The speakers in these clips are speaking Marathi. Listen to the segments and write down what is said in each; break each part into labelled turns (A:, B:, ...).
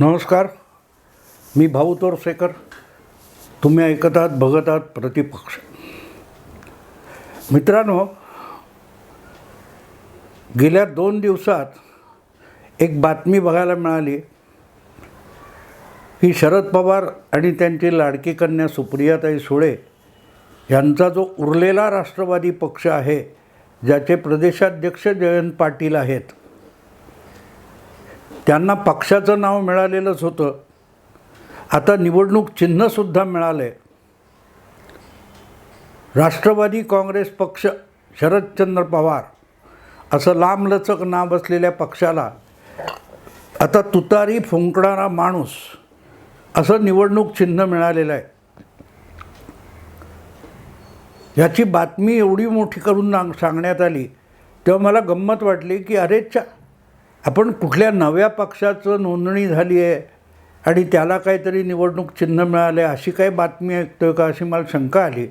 A: नमस्कार. मी भाऊ तोरसेकर. तुम्ही ऐकत आहात बघत आहात प्रतिपक्ष. मित्रांनो गेल्या दोन दिवसात एक बातमी बघायला मिळाली. की शरद पवार आणि त्यांची लाडकी कन्या सुप्रियाताई सुळे यांचा जो उरलेला राष्ट्रवादी पक्ष आहे ज्याचे प्रदेशाध्यक्ष जयंत पाटील आहेत त्यांना पक्षाचं नाव मिळालेलंच होतं. आता निवडणूक चिन्हसुद्धा मिळालं आहे राष्ट्रवादी काँग्रेस पक्ष शरदचंद्र पवार असं लांबलचक नाव असलेल्या पक्षाला आता तुतारी फुंकणारा माणूस असं निवडणूक चिन्ह मिळालेलं आहे. ह्याची बातमी एवढी मोठी करून सांगण्यात आली तेव्हा मला गंमत वाटली की अरेच्या आपण कुठल्या नव्या पक्षाचं नोंदणी झाली आहे आणि त्याला काहीतरी निवडणूक चिन्ह मिळालं अशी काही बातमी ऐकतोय का अशी मला शंका आली.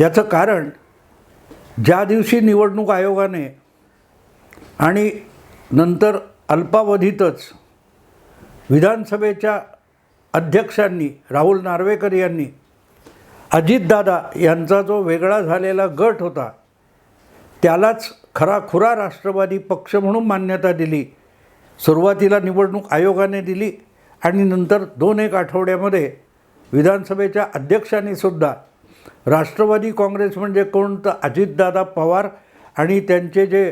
A: याचं कारण ज्या दिवशी निवडणूक आयोगाने आणि नंतर अल्पावधीतच विधानसभेच्या अध्यक्षांनी राहुल नार्वेकर यांनी अजितदादा यांचा जो वेगळा झालेला गट होता त्यालाच खरा खुरा राष्ट्रवादी पक्ष म्हणून मान्यता दिली. सुरुवातीला निवडणूक आयोगाने दिली आणि नंतर दोन एक आठवड्यामध्ये विधानसभेच्या अध्यक्षांनी सुद्धा. राष्ट्रवादी काँग्रेस म्हणजे कोण तर अजितदादा पवार आणि त्यांचे जे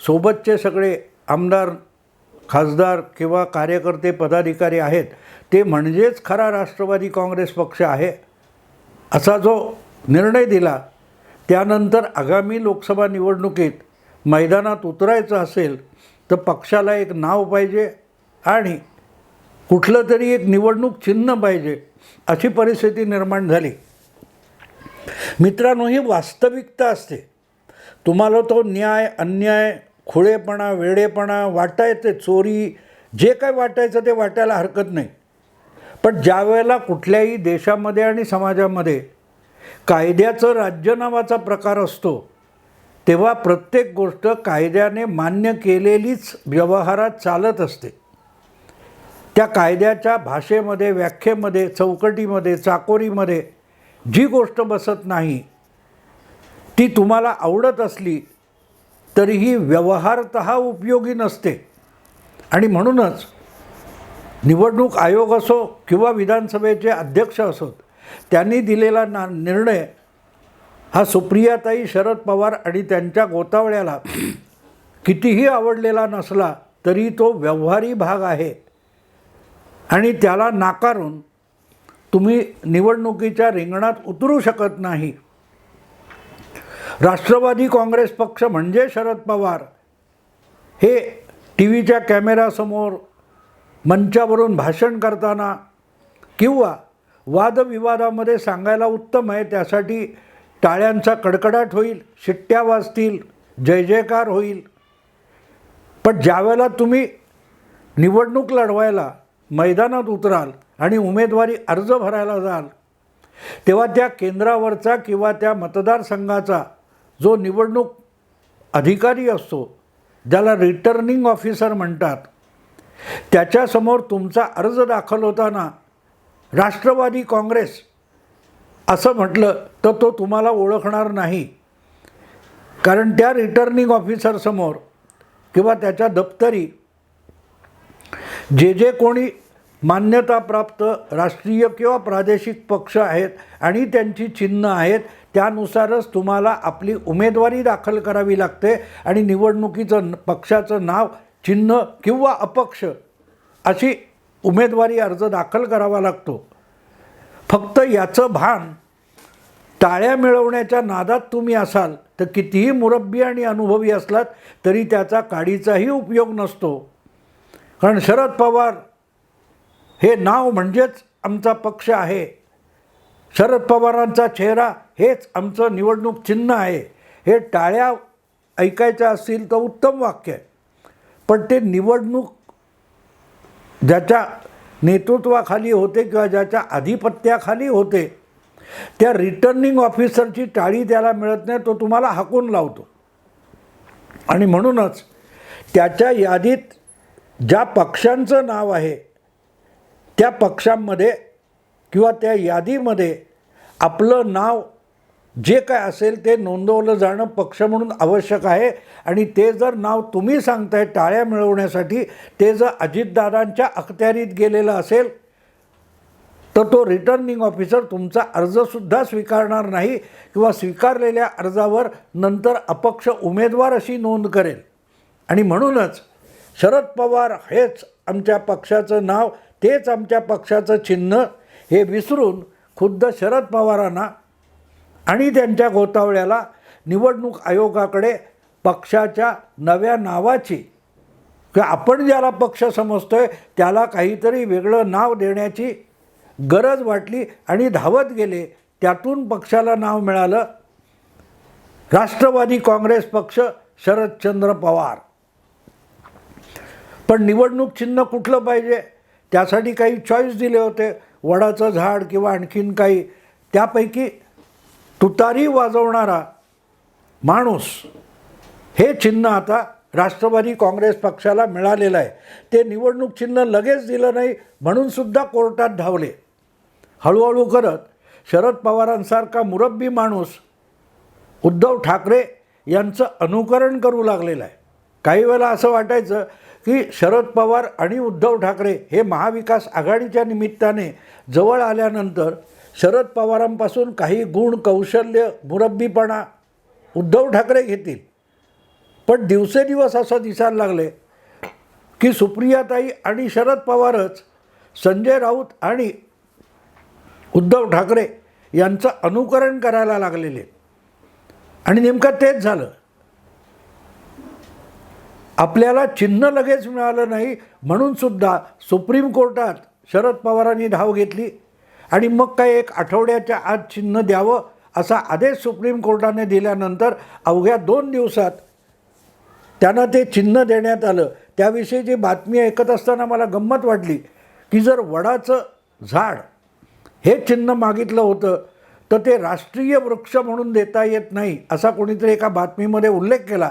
A: सोबतचे सगळे आमदार खासदार किंवा कार्यकर्ते पदाधिकारी आहेत ते म्हणजेच खरा राष्ट्रवादी काँग्रेस पक्ष आहे असा जो निर्णय दिला. त्यानंतर आगामी लोकसभा निवडणुकीत मैदानात उतरायचं असेल तर पक्षाला एक नाव पाहिजे आणि कुठलं तरी एक निवडणूक चिन्ह पाहिजे अशी परिस्थिती निर्माण झाली. मित्रांनो ही वास्तविकता असते. तुम्हाला तो न्याय अन्याय खुळेपणा वेडेपणा वाटायचे चोरी जे काय वाटायचं ते वाटायला हरकत नाही. पण ज्या वेळेला कुठल्याही देशामध्ये आणि समाजामध्ये कायद्याचं राज्य नावाचा प्रकार असतो तेव्हा प्रत्येक गोष्ट कायद्याने मान्य केलेलीच व्यवहारात चालत असते. त्या कायद्याच्या भाषेमध्ये व्याख्येमध्ये चौकटीमध्ये चाकोरीमध्ये जी गोष्ट बसत नाही ती तुम्हाला आवडत असली तरीही व्यवहारत उपयोगी नसते. आणि म्हणूनच निवडणूक आयोग असो किंवा विधानसभेचे अध्यक्ष असोत त्यांनी दिलेला ना निर्णय हा सुप्रियाताई शरद पवार आणि त्यांच्या गोतावळ्याला कितीही आवडलेला नसला तरी तो व्यवहारी भाग आहे. आणि त्याला नाकारून तुम्ही निवडणुकीच्या रिंगणात उतरू शकत नाही. राष्ट्रवादी काँग्रेस पक्ष म्हणजे शरद पवार. हे टी व्हीच्या कॅमेरासमोर मंचावरून भाषण करताना किंवा वादविवादामध्ये सांगायला उत्तम आहे त्यासाठी टाळ्यांचा कडकडाट होईल शिट्ट्या वाजतील जय जयकार होईल. पण ज्यावेळेला तुम्ही निवडणूक लढवायला मैदानात उतराल आणि उमेदवारी अर्ज भरायला जाल तेव्हा त्या केंद्रावरचा किंवा त्या मतदारसंघाचा जो निवडणूक अधिकारी असतो ज्याला रिटर्निंग ऑफिसर म्हणतात त्याच्यासमोर तुमचा अर्ज दाखल होताना राष्ट्रवादी काँग्रेस असं म्हटलं तर तो तुम्हाला ओळखणार नाही. कारण त्या रिटर्निंग ऑफिसरसमोर किंवा त्याच्या दप्तरी जे जे कोणी मान्यताप्राप्त राष्ट्रीय किंवा प्रादेशिक पक्ष आहेत आणि त्यांची चिन्ह आहेत त्यानुसारच तुम्हाला आपली उमेदवारी दाखल करावी लागते आणि निवडणुकीचं पक्षाचं नाव चिन्ह किंवा अपक्ष अशी उमेदवारी अर्ज दाखल करावा लागतो. फक्त याचं भान. टाळ्या मिळवण्याच्या नादात तुम्ही असाल तर कितीही मुरब्बी आणि अनुभवी असलात तरी त्याचा काडीचाही उपयोग नसतो. कारण शरद पवार हे नाव म्हणजेच आमचा पक्ष आहे. शरद पवारांचा चेहरा हेच आमचं निवडणूक चिन्ह आहे. हे टाळ्या ऐकायच्या असतील तर उत्तम वाक्य आहे. पण ते निवडणूक ज्याच्या नेतृत्वाखाली होते किंवा ज्याच्या आधिपत्याखाली होते त्या रिटर्निंग ऑफिसरची टाळी त्याला मिळत नाही तो तुम्हाला हाकून लावतो. आणि म्हणूनच त्याच्या यादीत ज्या पक्षांचं नाव आहे त्या पक्षांमध्ये किंवा त्या यादीमध्ये आपलं नाव जे काय असेल ते नोंदवलं जाणं पक्ष म्हणून आवश्यक आहे. आणि ते जर नाव तुम्ही सांगताय टाळ्या मिळवण्यासाठी ते जर अजितदादांच्या अखत्यारीत गेलेलं असेल तर तो रिटर्निंग ऑफिसर तुमचा अर्जसुद्धा स्वीकारणार नाही किंवा स्वीकारलेल्या अर्जावर नंतर अपक्ष उमेदवार अशी नोंद करेल. आणि म्हणूनच शरद पवार हेच आमच्या पक्षाचं नाव तेच आमच्या पक्षाचं चिन्ह हे विसरून खुद्द शरद पवारांना आणि त्यांच्या गोतावळ्याला निवडणूक आयोगाकडे पक्षाच्या नव्या नावाची. किंवा आपण ज्याला पक्ष समजतो आहे त्याला काहीतरी वेगळं नाव देण्याची गरज वाटली आणि धावत गेले त्यातून पक्षाला नाव मिळालं. राष्ट्रवादी काँग्रेस पक्ष शरदचंद्र पवार. पण निवडणूक चिन्ह कुठलं पाहिजे? त्यासाठी काही चॉईस दिले होते. वडाचं झाड किंवा आणखीन काही. त्यापैकी तुतारी वाजवणारा माणूस हे चिन्ह आता राष्ट्रवादी काँग्रेस पक्षाला मिळालेलं आहे. ते निवडणूक चिन्ह लगेच दिलं नाही म्हणूनसुद्धा कोर्टात धावले. हळूहळू करत शरद पवारांसारखा मुरब्बी माणूस उद्धव ठाकरे यांचं अनुकरण करू लागलेलं आहे. काही वेळेला असं वाटायचं की शरद पवार आणि उद्धव ठाकरे हे महाविकास आघाडीच्या निमित्ताने जवळ आल्यानंतर शरद पवारांपासून काही गुण कौशल्य मुरब्बीपणा उद्धव ठाकरे घेतील. पण दिवसेदिवस असं दिसायला लागले की सुप्रियाताई आणि शरद पवारच संजय राऊत आणि उद्धव ठाकरे यांचं अनुकरण करायला लागलेले. आणि नेमकं तेच झालं. आपल्याला चिन्ह लगेच मिळालं नाही म्हणून सुद्धा सुप्रीम कोर्टात शरद पवारांनी धाव घेतली. आणि मग काय एक आठवड्याच्या आत चिन्ह द्यावं असा आदेश सुप्रीम कोर्टाने दिल्यानंतर अवघ्या दोन दिवसात त्यांना ते चिन्ह देण्यात आलं. त्याविषयी जी बातमी ऐकत असताना मला गंमत वाटली की जर वडाचं झाड हे चिन्ह मागितलं होतं तर ते राष्ट्रीय वृक्ष म्हणून देता येत नाही असा कोणीतरी एका बातमीमध्ये उल्लेख केला.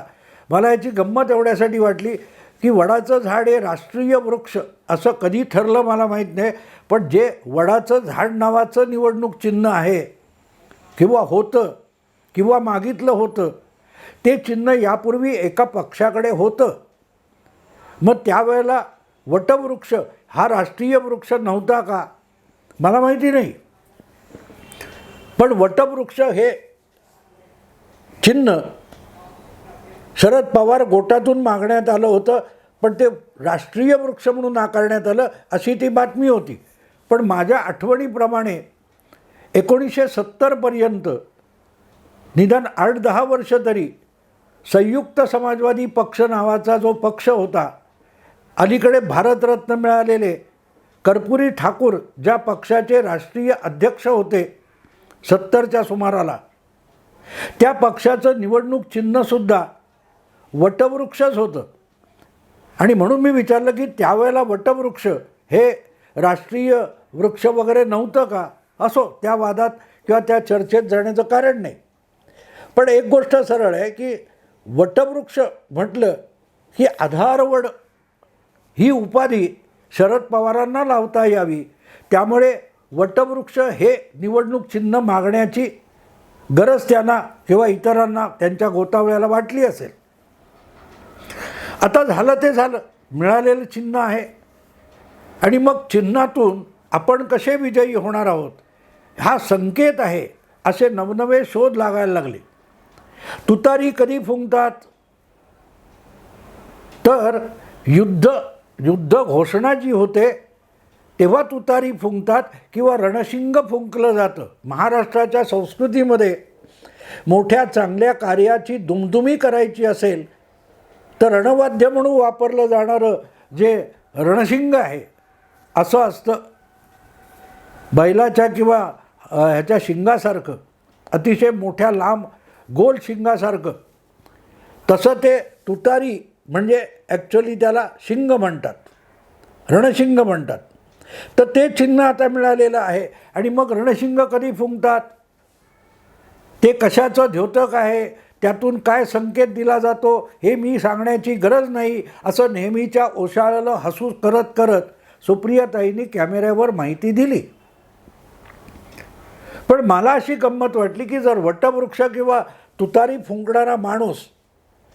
A: मला याची गंमत एवढ्यासाठी वाटली की वडाचं झाड हे राष्ट्रीय वृक्ष असं कधी ठरलं मला माहीत नाही पण जे वडाचं झाड नावाचं निवडणूक चिन्ह आहे किंवा होतं किंवा मागितलं होतं ते चिन्ह यापूर्वी एका पक्षाकडे होतं. मग त्यावेळेला वटवृक्ष हा राष्ट्रीय वृक्ष नव्हता का? मला माहिती नाही. पण वटवृक्ष हे चिन्ह शरद पवार गोटातून मागण्यात आलं होतं पण ते राष्ट्रीय वृक्ष म्हणून नाकारण्यात आलं अशी ती बातमी होती. पण माझ्या आठवणीप्रमाणे एकोणीसशे सत्तरपर्यंत निदान आठ दहा वर्ष तरी संयुक्त समाजवादी पक्ष नावाचा जो पक्ष होता अलीकडे भारतरत्न मिळालेले कर्पुरी ठाकूर ज्या पक्षाचे राष्ट्रीय अध्यक्ष होते सत्तरच्या सुमाराला त्या पक्षाचं निवडणूक चिन्हसुद्धा वटवृक्षच होतं. आणि म्हणून मी विचारलं की त्यावेळेला वटवृक्ष हे राष्ट्रीय वृक्ष वगैरे नव्हतं का? असो त्या वादात किंवा त्या चर्चेत जाण्याचं कारण नाही. पण एक गोष्ट सरळ आहे की वटवृक्ष म्हटलं की आधारवड ही उपाधी शरद पवारांना लावता यावी. त्यामुळे वटवृक्ष हे निवडणूक चिन्ह मागण्याची गरज त्यांना किंवा इतरांना त्यांच्या गोतावळ्याला वाटली असेल. आता झालं ते झालं. मिळालेलं चिन्ह आहे. आणि मग चिन्हातून आपण कसे विजयी होणार आहोत? हा संकेत आहे असे नवनवे शोध लागायला लागले. तुतारी कधी फुंकतात? तर युद्ध युद्ध घोषणा जी होते तेव्हा तुतारी फुंकतात किंवा रणशिंग फुंकलं जातं. महाराष्ट्राच्या संस्कृतीमध्ये मोठ्या चांगल्या कार्याची दुमदुमी करायची असेल तर रणवाद्य म्हणून वापरलं जाणारं जे रणशिंग आहे असं असतं. बैलाच्या किंवा ह्याच्या शिंगासारखं अतिशय मोठ्या लांब गोल शिंगासारखं. तसं ते तुतारी म्हणजे ॲक्च्युली त्याला शिंग म्हणतात. रणशिंग म्हणतात. तर ते चिन्ह आता मिळालेलं आहे आणि मग रणशिंग कधी फुंकतात? ते कशाचं द्योतक आहे? त्यातून काय संकेत दिला जातो हे मी सांगण्याची गरज नाही असं नेहमीच्या ओशाळाला हसू करत करत सुप्रियाताईंनी कॅमेऱ्यावर माहिती दिली. पण मला अशी गंमत वाटली की जर वटवृक्ष किंवा तुतारी फुंकणारा माणूस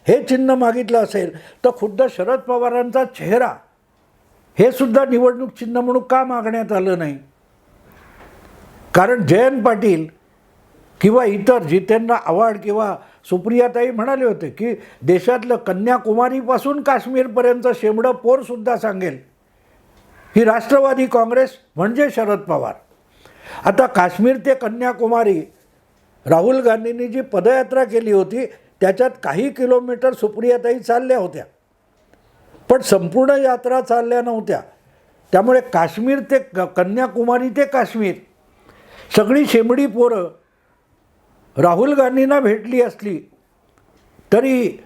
A: हे चिन्ह मागितलं असेल तर खुद्द शरद पवारांचा चेहरा हे सुद्धा निवडणूक चिन्ह म्हणून का मागण्यात आलं नाही? कारण जयंत पाटील किंवा इतर जितेंद्र आव्हाड किंवा सुप्रियाताई म्हणाले होते की देशातलं कन्याकुमारीपासून काश्मीरपर्यंत शेंबडं पोरसुद्धा सांगेल. ही राष्ट्रवादी काँग्रेस म्हणजे शरद पवार. आता काश्मीर ते कन्याकुमारी राहुल गांधींनी जी पदयात्रा केली होती त्याच्यात काही किलोमीटर सुप्रियाताई चालल्या होत्या. पण संपूर्ण यात्रा चालल्या नव्हत्या. त्यामुळे काश्मीर ते क कन्याकुमारी ते काश्मीर सगळी शेंबडी पोरं राहुल गांधींना भेटली असली तरी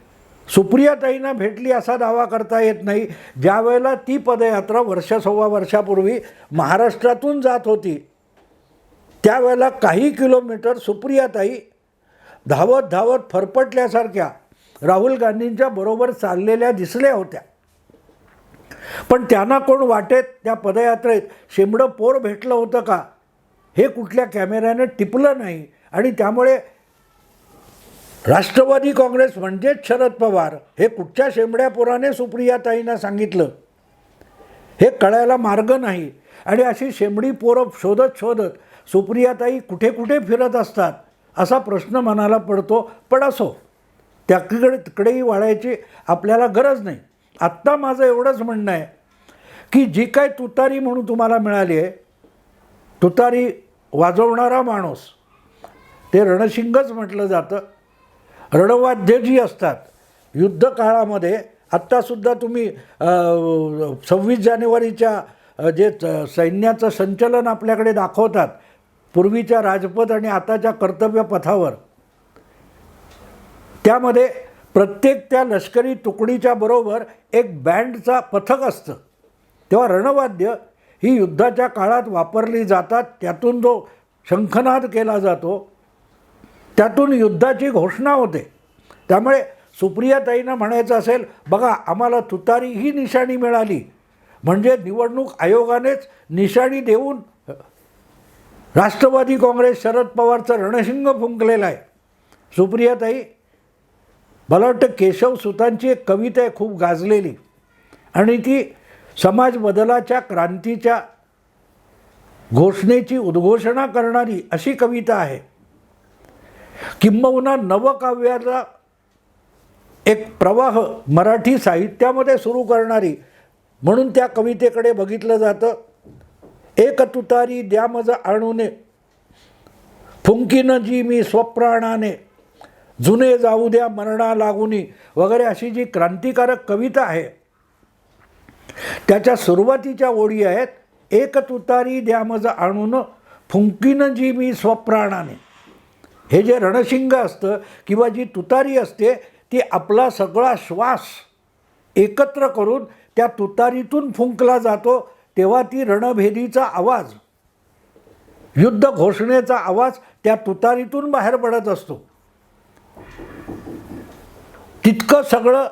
A: सुप्रियाताईंना भेटली असा दावा करता येत नाही. ज्यावेळेला ती पदयात्रा वर्ष सव्वा वर्षापूर्वी महाराष्ट्रातून जात होती त्यावेळेला काही किलोमीटर सुप्रियाताई धावत धावत फरफटल्यासारख्या राहुल गांधींच्या बरोबर चाललेल्या दिसल्या होत्या. पण त्यांना कोण वाटेत त्या पदयात्रेत? शेंबडं पोर भेटलं होतं का? हे कुठल्या कॅमेऱ्याने टिपलं नाही. आणि त्यामुळे राष्ट्रवादी काँग्रेस म्हणजेच शरद पवार हे कुठच्या शेंबड्या पोराने सुप्रियाताईंना सांगितलं? हे कळायला मार्ग नाही. आणि अशी शेंबडी पोरं शोधत शोधत सुप्रियाताई कुठे कुठे फिरत असतात असा प्रश्न मनाला पडतो. पण असो त्याकडे तिकडेही वाळायची आपल्याला गरज नाही. आत्ता माझं एवढंच म्हणणं आहे की जी काय तुतारी म्हणून तुम्हाला मिळाली आहे तुतारी वाजवणारा माणूस ते रणशिंगच म्हटलं जातं. रणवाद्य जी असतात. युद्ध काळामध्ये आत्तासुद्धा तुम्ही सव्वीस जानेवारीच्या जे च- सैन्याचं संचलन आपल्याकडे दाखवतात पूर्वीच्या राजपथ आणि आताच्या कर्तव्य पथावर. त्यामध्ये प्रत्येक त्या लष्करी तुकडीच्या बरोबर एक बँडचा पथक असतं. तेव्हा रणवाद्य ही युद्धाच्या काळात वापरली जातात त्यातून जो शंखनाद केला जातो त्यातून युद्धाची घोषणा होते. त्यामुळे सुप्रियाताईंना म्हणायचं असेल बघा आम्हाला तुतारी ही निशाणी मिळाली. म्हणजे निवडणूक आयोगानेच निशाणी देऊन राष्ट्रवादी काँग्रेस शरद पवारचं रणशिंग फुंकलेलं आहे. सुप्रियाताई मला वाटतं केशव सुतांची एक कविता आहे खूप गाजलेली. आणि ती समाज बदलाच्या क्रांतीच्या घोषणेची उद्घोषणा करणारी अशी कविता आहे. किंबहुना नवकाव्याला एक प्रवाह मराठी साहित्यामध्ये सुरू करणारी म्हणून त्या कवितेकडे बघितलं जातं. एक तुतारी द्या मज आणूने फुंकीन जी मी स्वप्राणाने जुने जाऊ द्या मरणा लागुनी वगैरे अशी जी क्रांतिकारक कविता आहे त्याच्या सुरुवातीच्या ओळी आहेत एक तुतारी द्या मज आणून फुंकीन जी मी स्वप्राणाने. हे जे रणशिंग असतं किंवा जी तुतारी असते ती आपला सगळा श्वास एकत्र करून त्या तुतारीतून फुंकला जातो तेव्हा ती रणभेदीचा आवाज युद्ध घोषणेचा आवाज त्या तुतारीतून बाहेर पडत असतो. तितकं सगळं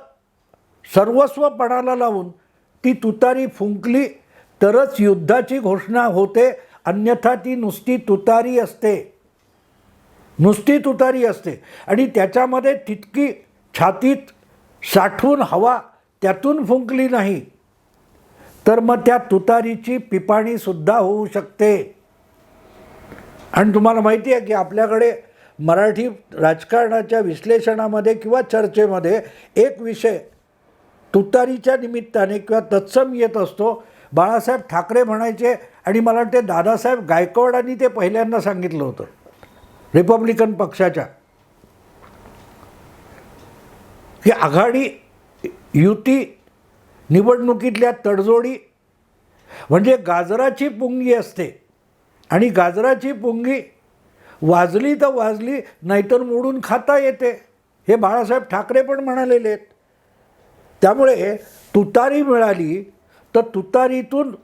A: सर्वस्वपणाला लावून ती तुतारी फुंकली तरच युद्धाची घोषणा होते अन्यथा ती नुसती तुतारी असते. नुसती तुतारी असते. आणि त्याच्यामध्ये तितकी छातीत साठवून हवा त्यातून फुंकली नाही. तर मग त्या तुतारीची पिपाणीसुद्धा होऊ शकते. आणि तुम्हाला माहिती आहे की आपल्याकडे मराठी राजकारणाच्या विश्लेषणामध्ये किंवा चर्चेमध्ये एक विषय तुतारीच्या निमित्ताने किंवा तत्सम येत असतो. बाळासाहेब ठाकरे म्हणायचे आणि मला वाटते दादासाहेब गायकवाडांनी ते पहिल्यांदा सांगितलं होतं. रिपब्लिकन पक्षाच्या. ही आघाडी युती निवडणुकीतल्या तडजोडी म्हणजे गाजराची पुंगी असते. आणि गाजराची पुंगी वाजली तर वाजली नाहीतर मोडून खाता येते. हे बाळासाहेब ठाकरे पण म्हणालेले आहेत. त्यामुळे तुतारी मिळाली तर तुतारीतून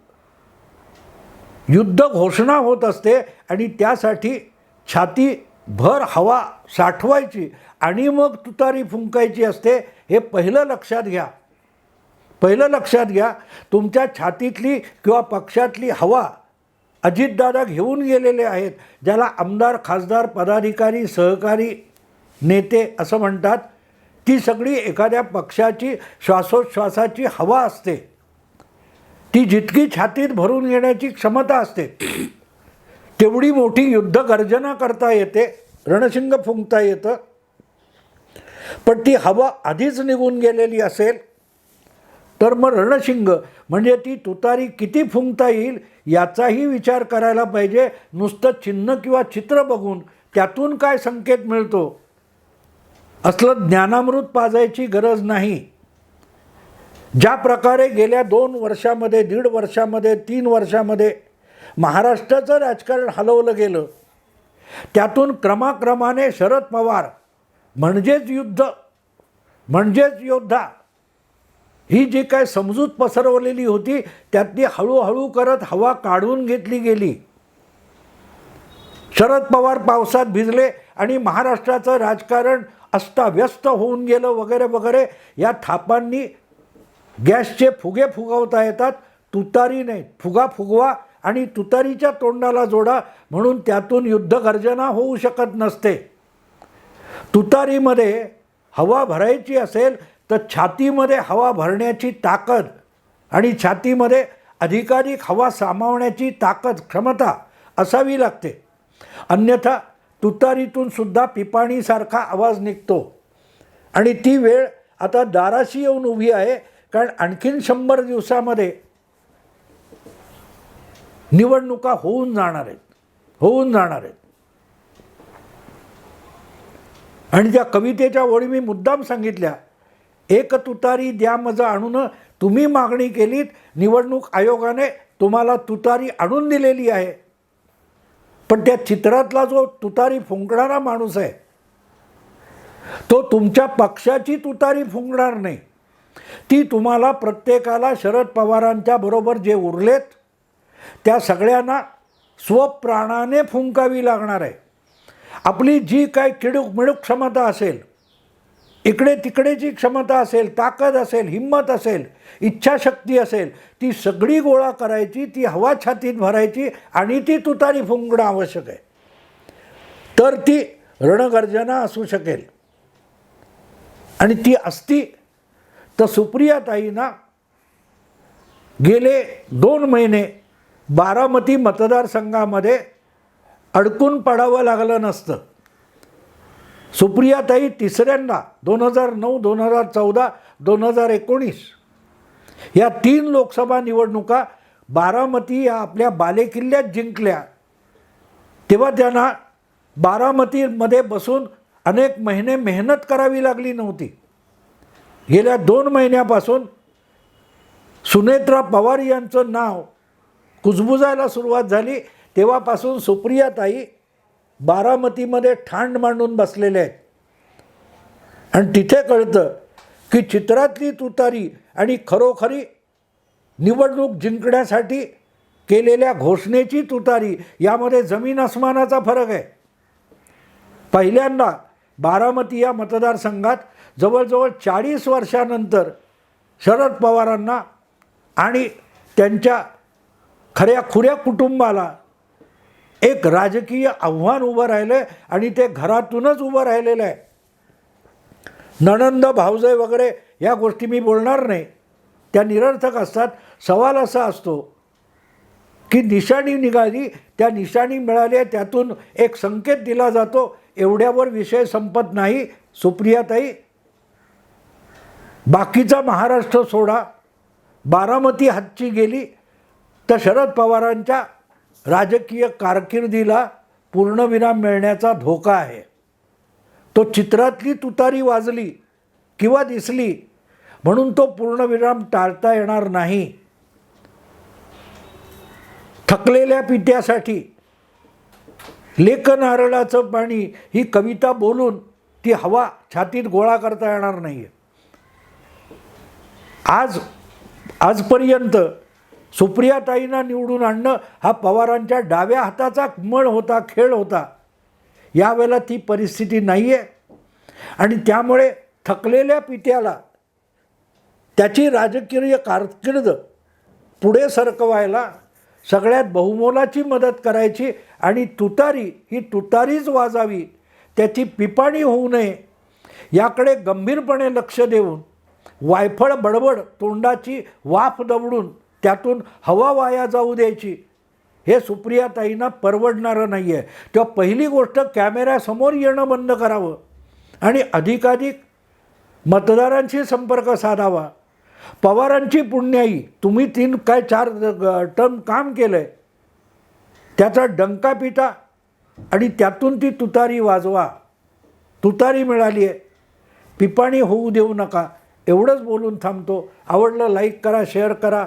A: युद्ध घोषणा होत असते आणि त्यासाठी छाती भर हवा साठवायची आणि मग तुतारी फुंकायची असते हे पहिलं लक्षात घ्या. पहिलं लक्षात घ्या तुमच्या छातीतली किंवा पक्षातली हवा अजितदादा घेऊन गेलेले आहेत ज्याला आमदार खासदार पदाधिकारी सहकारी नेते असं म्हणतात ती सगळी एखाद्या पक्षाची श्वासोच्छ्वासाची हवा असते. ती जितकी छातीत भरून घेण्याची क्षमता असते. तेवढी मोठी युद्ध गर्जना करता येते रणशिंग फुंकता येतं. पण ती हवा आधीच निघून गेलेली असेल तर मग रणशिंग म्हणजे ती तुतारी किती फुंकता येईल याचाही विचार करायला पाहिजे. नुसतं चिन्ह किंवा चित्र बघून त्यातून काय संकेत मिळतो? असलं ज्ञानामृत पाजायची गरज नाही. ज्या प्रकारे गेल्या दोन वर्षामध्ये दीड वर्षामध्ये तीन वर्षामध्ये महाराष्ट्राचं राजकारण हलवलं गेलं. त्यातून क्रमाक्रमाने शरद पवार म्हणजेच युद्ध म्हणजेच योद्धा ही जी काय समजूत पसरवलेली होती त्यातली हळूहळू करत हवा काढून घेतली गेली. शरद पवार पावसात भिजले आणि महाराष्ट्राचं राजकारण अस्ताव्यस्त होऊन गेलं वगैरे वगैरे या थापांनी गॅसचे फुगे फुगवता येतात तुतारी नाही फुगा फुगवा आणि तुतारीच्या तोंडाला जोडा म्हणून त्यातून युद्धगर्जना होऊ शकत नसते. तुतारीमध्ये हवा भरायची असेल तर छातीमध्ये हवा भरण्याची ताकद आणि छातीमध्ये अधिकाधिक हवा सामावण्याची ताकद क्षमता असावी लागते. अन्यथा तुतारीतून सुद्धा पिपाणीसारखा आवाज निघतो. आणि ती वेळ आता दाराशी येऊन उभी आहे कारण आणखीन शंभर दिवसामध्ये निवडणुका होऊन जाणार आहेत. होऊन जाणार आहेत. आणि त्या कवितेच्या ओळी मी मुद्दाम सांगितल्या. एक तुतारी द्या मजा आणून तुम्ही मागणी केलीत निवडणूक आयोगाने तुम्हाला तुतारी आणून दिलेली आहे. पण त्या चित्रातला जो तुतारी फुंकणारा माणूस आहे तो तुमच्या पक्षाची तुतारी फुंकणार नाही. ती तुम्हाला प्रत्येकाला शरद पवारांच्या बरोबर जे उरलेत त्या सगळ्यांना स्वप्राणाने फुंकावी लागणार आहे. आपली जी काय किडूक मिडूक क्षमता असेल इकडे तिकडे जी क्षमता असेल ताकद असेल हिंमत असेल इच्छाशक्ती असेल ती सगळी गोळा करायची ती हवा छातीत भरायची आणि ती तुतारी फुंकणं आवश्यक आहे. तर ती रणगर्जना असू शकेल. आणि ती असती तर सुप्रियाताईंना गेले दोन महिने बारामती मतदारसंघामध्ये अडकून पडावं लागलं नसतं. सुप्रियाताई तिसऱ्यांदा दोन हजार नऊ दोन हजार चौदा दोन हजार एकोणीस या तीन लोकसभा निवडणुका बारामती या आपल्या बालेकिल्ल्यात जिंकल्या. तेव्हा त्यांना बारामतीमध्ये बसून अनेक महिने मेहनत करावी लागली नव्हती. गेल्या दोन महिन्यापासून सुनेत्रा पवार यांचं नाव कुजबुजायला सुरुवात झाली. तेव्हापासून सुप्रियाताई बारामतीमध्ये ठाण मांडून बसलेले आहेत. आणि तिथे कळतं की चित्रातली तुतारी आणि खरोखरी निवडणूक जिंकण्यासाठी केलेल्या घोषणेची तुतारी यामध्ये जमीन आसमानाचा फरक आहे. पहिल्यांदा बारामती या मतदारसंघात जवळजवळ चाळीस वर्षानंतर शरद पवारांना आणि त्यांच्या खऱ्या खुऱ्या कुटुंबाला एक राजकीय आव्हान उभं राहिलं आहे आणि ते घरातूनच उभं राहिलेलं आहे. नणंद भावजय वगैरे या गोष्टी मी बोलणार नाही. त्या निरर्थक असतात. सवाल असा असतो की निशाणी निघाली त्या निशाणी मिळाल्या त्यातून एक संकेत दिला जातो एवढ्यावर विषय संपत नाही सुप्रियाताई. बाकीचा महाराष्ट्र सोडा. बारामती हातची गेली तर शरद पवारांच्या राजकीय कारकिर्दीला पूर्णविराम मिळण्याचा धोका आहे. तो चित्रातली तुतारी वाजली किंवा दिसली म्हणून तो पूर्णविराम टाळता येणार नाही. थकलेल्या पित्यासाठी लेख नारळाचं पाणी ही कविता बोलून ती हवा छातीत गोळा करता येणार नाही आज आजपर्यंत सुप्रियाताईंना निवडून आणणं हा पवारांच्या डाव्या हाताचा मळ होता खेळ होता. यावेळेला ती परिस्थिती नाही आहे आणि त्यामुळे थकलेल्या पित्याला त्याची राजकीय कारकीर्द पुढे सरकवायला सगळ्यात बहुमोलाची मदत करायची आणि तुतारी ही तुतारीच वाजावी त्याची पिपाणी होऊ नये याकडे गंभीरपणे लक्ष देऊन वायफळ बडबड तोंडाची वाफ दवडून त्यातून हवा वाया जाऊ द्यायची. हे सुप्रियाताईंना परवडणारं नाही आहे तेव्हा पहिली गोष्ट कॅमेऱ्यासमोर येणं बंद करावं. आणि अधिकाधिक मतदारांशी संपर्क साधावा. पवारांची पुण्याई तुम्ही तीन काय चार टर्म काम केलं आहे त्याचा डंका पिटा आणि त्यातून ती तुतारी वाजवा. तुतारी मिळाली आहे पिपाणी होऊ देऊ नका. एवढंच बोलून थांबतो. आवडलं लाईक करा शेअर करा.